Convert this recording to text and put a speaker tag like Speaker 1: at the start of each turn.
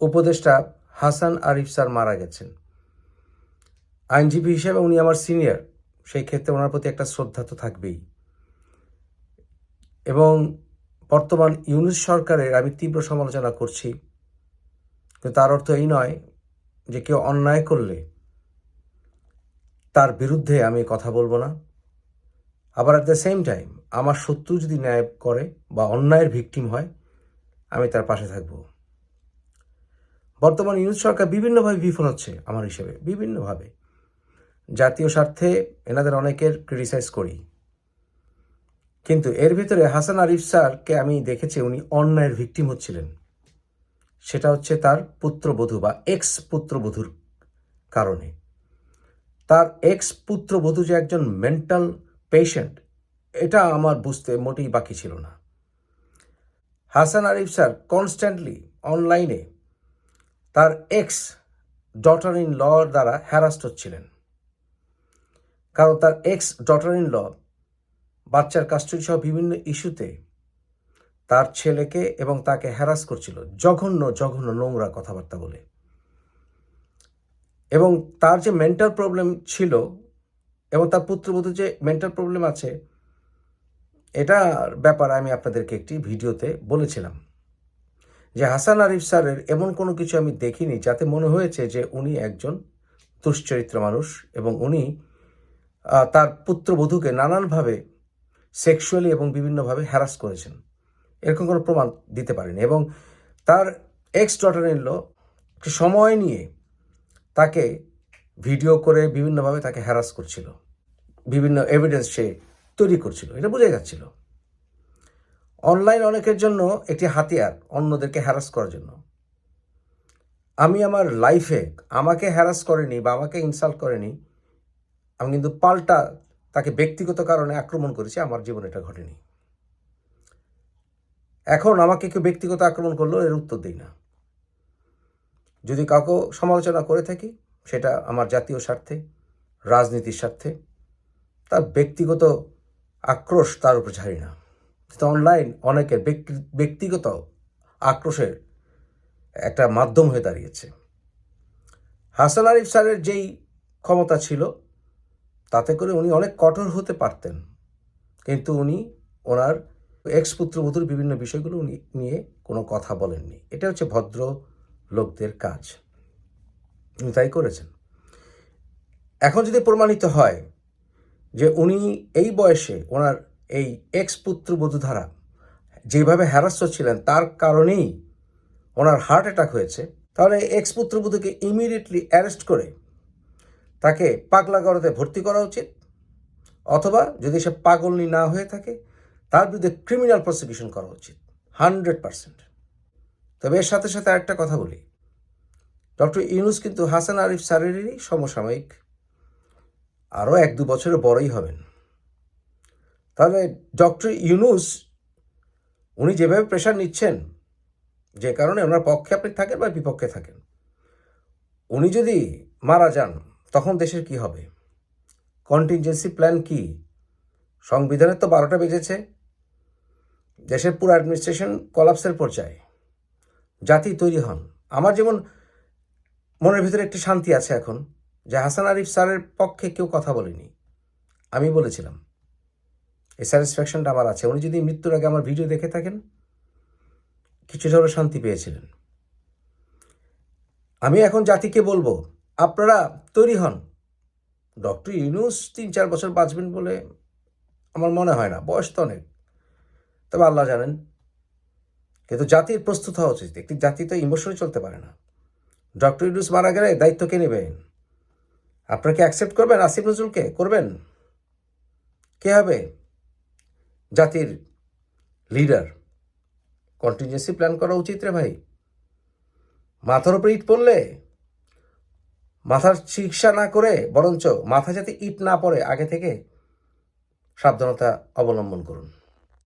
Speaker 1: উপদেষ্টা হাসান আরিফ স্যার মারা গেছেন। আইনজীবী হিসেবে উনি আমার সিনিয়র, সেই ক্ষেত্রে ওনার প্রতি একটা শ্রদ্ধা তো থাকবেই। এবং বর্তমান ইউনিস সরকারের আমি তীব্র সমালোচনা করছি তার অর্থ এই নয় যে কেউ অন্যায় করলে তার বিরুদ্ধে আমি কথা বলব না। আবার অ্যাট দ্য সেম টাইম আমার শত্রু যদি ন্যায় করে বা অন্যায়ের ভিকটিম হয়, আমি তার পাশে থাকব। বর্তমান ইউনিট সরকার বিভিন্নভাবে বিফল হচ্ছে আমার হিসেবে, বিভিন্নভাবে। জাতীয় স্বার্থে এনাদের অনেকের ক্রিটিসাইজ করি। কিন্তু এর ভিতরে হাসান আরিফ স্যারকে আমি দেখেছি, উনি অন্যায়ের ভিকটিম হচ্ছিলেন। সেটা হচ্ছে তার পুত্রবধূ বা এক্স পুত্রবধূর কারণে। তার এক্স পুত্রবধূ যে একজন মেন্টাল পেশেন্ট এটা আমার বুঝতে মোটেই বাকি ছিল না। হাসান আরিফ স্যার কনস্ট্যান্টলি অনলাইনে তার এক্স ডটার ইন ল দ্বারা হ্যারাস্ট হচ্ছিলেন। কারণ তার এক্স ডটার ইন ল বাচ্চার কাস্টডি সহ বিভিন্ন ইস্যুতে তার ছেলেকে এবং তাকে হ্যারাস করছিল, জঘন্য জঘন্য নোংরা কথাবার্তা বলে। এবং তার যে মেন্টাল প্রবলেম ছিল এবং তার পুত্রবধূ যে মেন্টাল প্রবলেম আছে, এটার ব্যাপারে আমি আপনাদেরকে একটি ভিডিওতে বলেছিলাম। যে হাসান আরিফ স্যারের এমন কোনো কিছু আমি দেখিনি যাতে মনে হয়েছে যে উনি একজন দুশ্চরিত্র মানুষ এবং উনি তার পুত্রবধূকে নানানভাবে সেক্সুয়ালি এবং বিভিন্নভাবে হ্যারাস করেছেন। এরকম কোনো প্রমাণ দিতে পারেনি এবং তার এক্স ডটার ইনল সময় নিয়ে তাকে ভিডিও করে বিভিন্নভাবে তাকে হ্যারাস করছিল। বিভিন্ন এভিডেন্স সে তৈরি করছিল। এটা বোঝা যাচ্ছিল। অনলাইন অনেকের জন্য একটি হাতিয়ার অন্যদেরকে হ্যারাস করার জন্য। আমি আমার লাইফে আমাকে হ্যারাস করেনি বা আমাকে ইনসাল্ট করেনি, আমি কিন্তু পাল্টা তাকে ব্যক্তিগত কারণে আক্রমণ করেছি, আমার জীবনে এটা ঘটেনি। এখন আমাকে কেউ ব্যক্তিগত আক্রমণ করলেও এর উত্তর দিই না। যদি কাউকে সমালোচনা করে থাকি, সেটা আমার জাতীয় স্বার্থে, রাজনীতির স্বার্থে, তার ব্যক্তিগত আক্রোশ তার উপর ছাড়ি না। অনলাইন অনেকের ব্যক্তি- ব্যক্তিগত আক্রোশের একটা মাধ্যম হয়ে দাঁড়িয়েছে। হাসান আরিফ স্যারের যেই ক্ষমতা ছিল, তাতে করে উনি অনেক কঠোর হতে পারতেন। কিন্তু উনি ওনার এক্স পুত্রবধূর বিভিন্ন বিষয়গুলো উনি নিয়ে কোনো কথা বলেননি। এটা হচ্ছে ভদ্র লোকদের কাজ। উনি তাই করেছেন। এখন যদি প্রমাণিত হয় যে উনি এই বয়সে ওনার এই এক্স পুত্রবধূ ধারা যেভাবে হ্যারাস্ট ছিলেন, তার কারণেই ওনার হার্ট অ্যাটাক হয়েছে। তাহলে এক্স পুত্রবধূকে ইমিডিয়েটলি অ্যারেস্ট করে তাকে পাগলাগড়াতে ভর্তি করা উচিত, অথবা যদি সে পাগলনি না হয়ে থাকে, তার বিরুদ্ধে ক্রিমিনাল প্রসিকিউশন করা উচিত হান্ড্রেড পার্সেন্ট তবে এর সাথে সাথে আরেকটা কথা বলি। ডক্টর ইউনুস কিন্তু হাসান আরিফ স্যারেরই সমসাময়িক, আরও এক দু বছরের বড়ই হবেন। তাহলে ডক্টর ইউনুস, উনি যেভাবে প্রেশার নিচ্ছেন, যে কারণে ওনার পক্ষে আপনি থাকেন বা বিপক্ষে থাকেন, উনি যদি মারা যান, তখন দেশের কি হবে? কন্টিনজেন্সি প্ল্যান কি? সংবিধানের তো বারোটা বেজেছে, দেশের পুরো অ্যাডমিনিস্ট্রেশন কলাপসের পর্যায়ে, জাতি তৈরি হন। আমার যেমন মনের ভিতরে একটি শান্তি আছে এখন, যে হাসান আরিফ স্যারের পক্ষে কেউ কথা বলেনি, আমি বলেছিলাম। এই স্যাটিসফ্যাকশনটা আমার আছে। উনি যদি মৃত্যুর আগে আমার ভিডিও দেখে থাকেন, কিছুটা হলেও শান্তি পেয়েছিলেন। আমি এখন জাতিকে বলব, আপনারা তৈরি হন। ডক্টর ইউনুস তিন চার বছর বাঁচবেন বলে আমার মনে হয় না, বয়স তো অনেক। তবে আল্লাহ জানেন, কিন্তু জাতির প্রস্তুত হওয়া উচিত। একটি জাতি তো ইমোশনে চলতে পারে না। ডক্টর ইউনুস মারা গেলে দায়িত্ব কে নেবেন আপনারা কি অ্যাকসেপ্ট করবেন আসিফ নজরুলকে? করবেন? কে হবে? জাতির লিডার কন্টিনজেন্সি প্ল্যান করা উচিত রে ভাই। মাথার উপরে ইট পড়লে, মাথার চিকিৎসা না করে, বরঞ্চ মাথা যাতে ইট না পড়ে, আগে থেকে সাবধানতা অবলম্বন করুন।